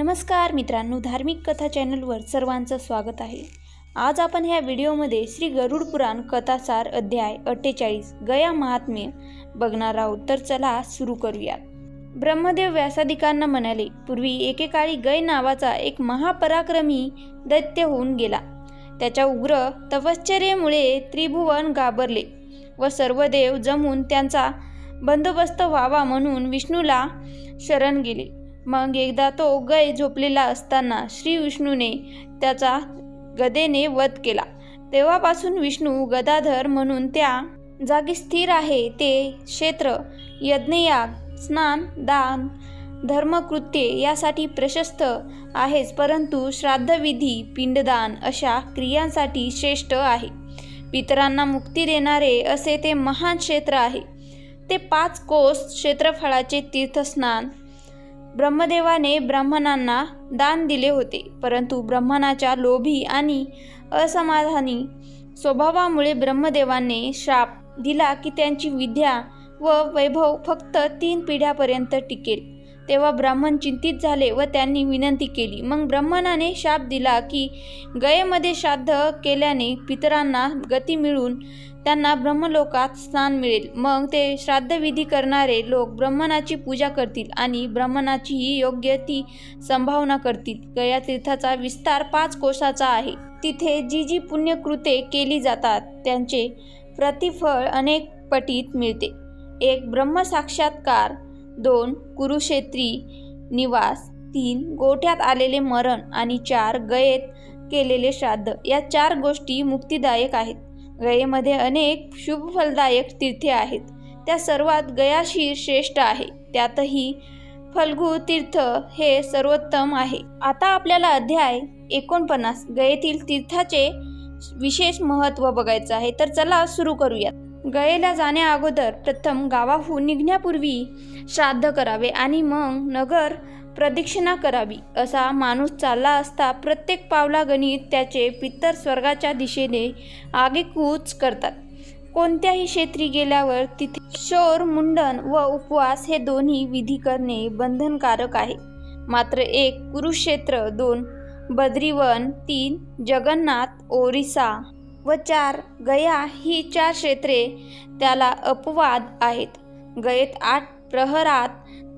नमस्कार मित्रांनो धार्मिक कथा चॅनलवर सर्वांचं स्वागत आहे. आज आपण ह्या व्हिडिओमध्ये श्री गरुड पुराण कथासार अध्याय अठ्ठेचाळीस गया महात्म्य बघणार आहोत. तर चला सुरू करूयात. ब्रह्मदेव व्यासाधिकांना म्हणाले पूर्वी एकेकाळी गय नावाचा एक महापराक्रमी दैत्य होऊन गेला. त्याच्या उग्र तपश्चर्येमुळे त्रिभुवन घाबरले व सर्व देव जमून त्यांचा बंदोबस्त व्हावा म्हणून विष्णूला शरण गेले. मग एकदा तो गय झोपलेला असताना श्री विष्णूने त्याचा गदेने वध केला. तेव्हापासून विष्णू गदाधर म्हणून त्या जागी स्थिर आहे. ते क्षेत्र यज्ञयाग स्नान दान धर्मकृत्ये यासाठी प्रशस्त आहेच परंतु श्राद्धविधी पिंडदान अशा क्रियांसाठी श्रेष्ठ आहे. पितरांना मुक्ती देणारे असे ते महान क्षेत्र आहे. ते पाच कोस क्षेत्रफळाचे तीर्थस्नान ब्रह्मदेवाने ब्राह्मणांना दान दिले होते परंतु ब्रह्मणाच्या लोभी आणि असमाधानी स्वभावामुळे ब्रह्मदेवाने श्राप दिला की त्यांची विद्या व वैभव फक्त तीन पिढ्यापर्यंत टिकेल. तेव्हा ब्राह्मण चिंतित झाले व त्यांनी विनंती केली. मग ब्राह्मणाने शाप दिला की गयेमध्ये श्राद्ध केल्याने पितरांना गती मिळून त्यांना ब्रह्मलोकात स्थान मिळेल. मग ते श्राद्धविधी करणारे लोक ब्रह्मणाची पूजा करतील आणि ब्रह्मणाचीही योग्य ती संभावना करतील. गया तीर्थाचा विस्तार पाच कोसाचा आहे. तिथे जी जी पुण्यकृते केली जातात त्यांचे प्रतिफळ अनेक पटीत मिळते. एक ब्रह्मसाक्षात्कार दोन कुरुक्षेत्री निवास तीन गोठ्यात आलेले मरण आणि चार गयेत केलेले श्राद्ध. या चार गोष्टी मुक्तिदायक आहेत. गयेमध्ये अनेक शुभफलदायक तीर्थे आहेत. त्या सर्वात गयाशीर श्रेष्ठ आहे. त्यातही फल्गू तीर्थ हे सर्वोत्तम आहे. आता आपल्याला अध्याय एकोणपन्नास गयेतील तीर्थाचे विशेष महत्त्व बघायचं आहे. तर चला सुरू करूयात. गयेला जाण्या अगोदर प्रथम गावाहून निघण्यापूर्वी श्राद्ध करावे आणि मग नगर प्रदक्षिणा करावी असा माणूस चालला असता प्रत्येक पावला गणित त्याचे पितर स्वर्गाच्या दिशेने आगेकूच करतात. कोणत्याही क्षेत्री गेल्यावर तिथे शोर मुंडन व उपवास हे दोन्ही विधी करणे बंधनकारक आहे. मात्र एक कुरुक्षेत्र दोन बद्रीवन तीन जगन्नाथ ओरिसा व चार गया ही चार क्षेत्रे त्याला अपवाद आहेत. गयेत आठ प्रहरात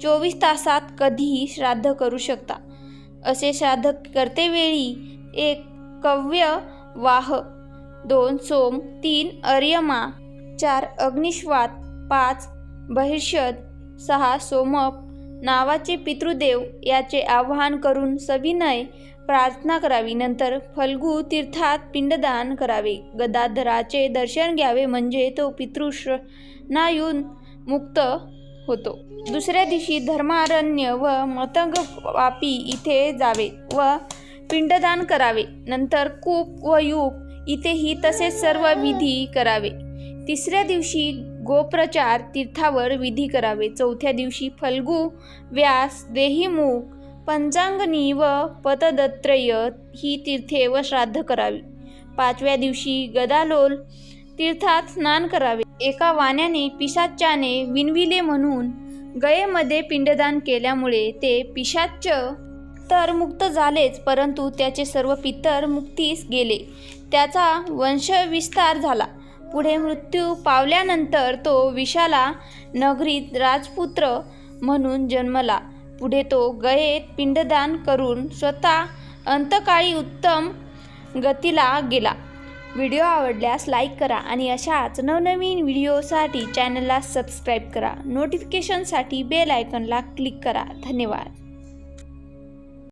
चोवीस तासात कधीही श्राद्ध करू शकता. असे श्राद्ध करतेवेळी एक कव्य वाह दोन सोम तीन अर्यमा चार अग्निश्वात पाच बहिष्यद सहा सोमप नावाचे पितृदेव याचे आवाहन करून सविनय प्रार्थना करावी. नंतर फल्गू तीर्थात पिंडदान करावे. गदाधराचे दर्शन घ्यावे म्हणजे तो पितृश्रनायून मुक्त होतो. दुसऱ्या दिवशी धर्मारण्य व मतंग वापी इथे जावे व पिंडदान करावे. नंतर कूप व युग इथेही तसेच सर्व विधी करावे. तिसऱ्या दिवशी गोप्रचार तीर्थावर विधी करावे. चौथ्या दिवशी फल्गू व्यास देहीमुख पंचांगनी व पतदत्रय ही तीर्थे व श्राद्ध करावी. पाचव्या दिवशी गदालोल तीर्थात स्नान करावे. एका वाण्याने पिशाच्याने विनविले म्हणून गयेमध्ये पिंडदान केल्यामुळे ते पिशाच्च तर मुक्त झालेच परंतु त्याचे सर्व पितर मुक्तीस गेले. त्याचा वंशविस्तार झाला. पुढे मृत्यू पावल्यानंतर तो विशाला नगरीत राजपुत्र म्हणून जन्मला. पुढे तो गयेत पिंडदान करून स्वतः अंतकाळी उत्तम गतीला गेला. व्हिडिओ आवडल्यास लाईक करा आणि अशाच नवनवीन व्हिडिओसाठी चॅनलला सबस्क्राईब करा. नोटिफिकेशनसाठी बेल आयकनला क्लिक करा. धन्यवाद.